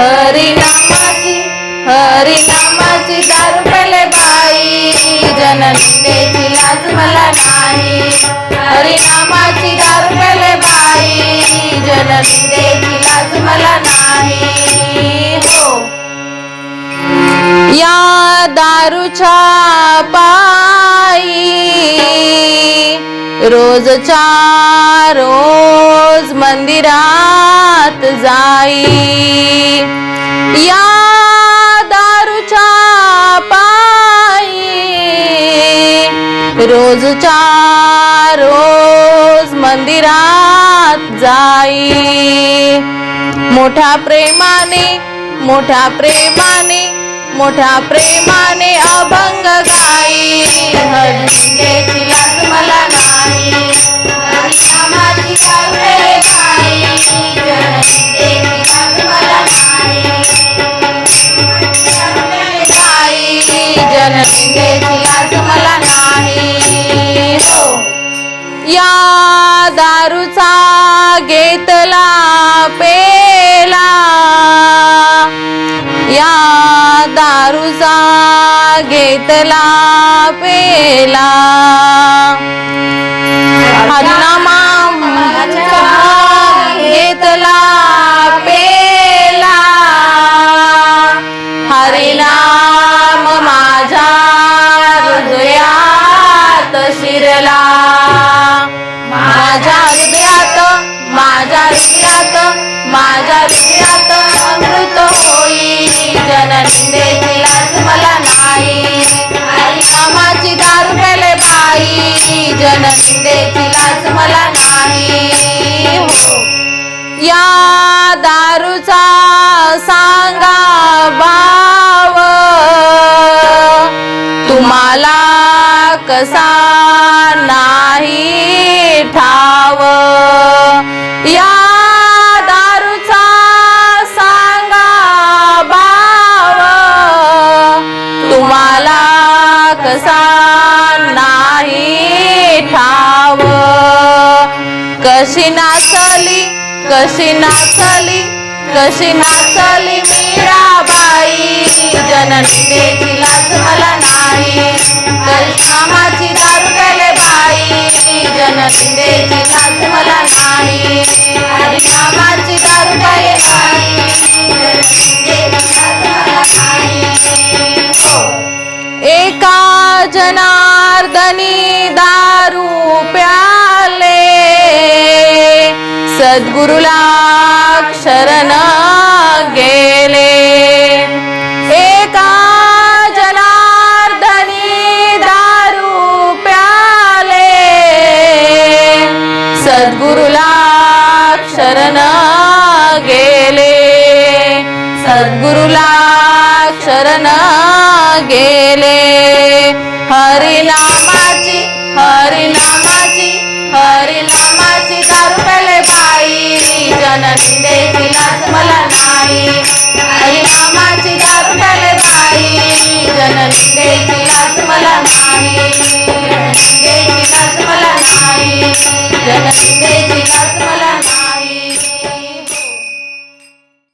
हरी हरिनामाची हरिनामाची दारू पेले बाई. जननी लाज मला नाही. हरिनामाची दारू पेले बाई. जननी लाज मला नाही. हो. या दारूच्या पायी रोजच्या रोज मंदिरा जात जाई. या दारूच्या पायी रोजच्या रोज मंदिरात जाई. मोठ्या प्रेमाने मोठ्या प्रेमाने मोठ्या प्रेमाने अभंग गाई. हरिदेची लाज मला नाही. दारूचा घेतला पेला. या दारूचा घेतला पेला. हरिनामा घेतला पेला. हरिनाम माझ्या हृदयात शिरला. माझ्या हृदयात माझ्या हृदयात माझ्या हृदयात अमृत होई जननी देची लाज मला नाही. हरिनामाची दारू पेले बाई. जननी देची लाज मला नाही. हो. या दारूचा कसा नाही ठाव. या दारूचा सांगा बाव. तुम्हाला कसा नाही ठाव. कशी नाचली कशी नाचली कशी नाचली मीराबाई. जननी देची मला मला नाही हरिनामाची दारू नाही एका जनार्दनी दारू प्याले. सद्गुरुला शरण गेले. सद्गुरुला शरण गेले. सद्गुरुला शरण गेले. हरिला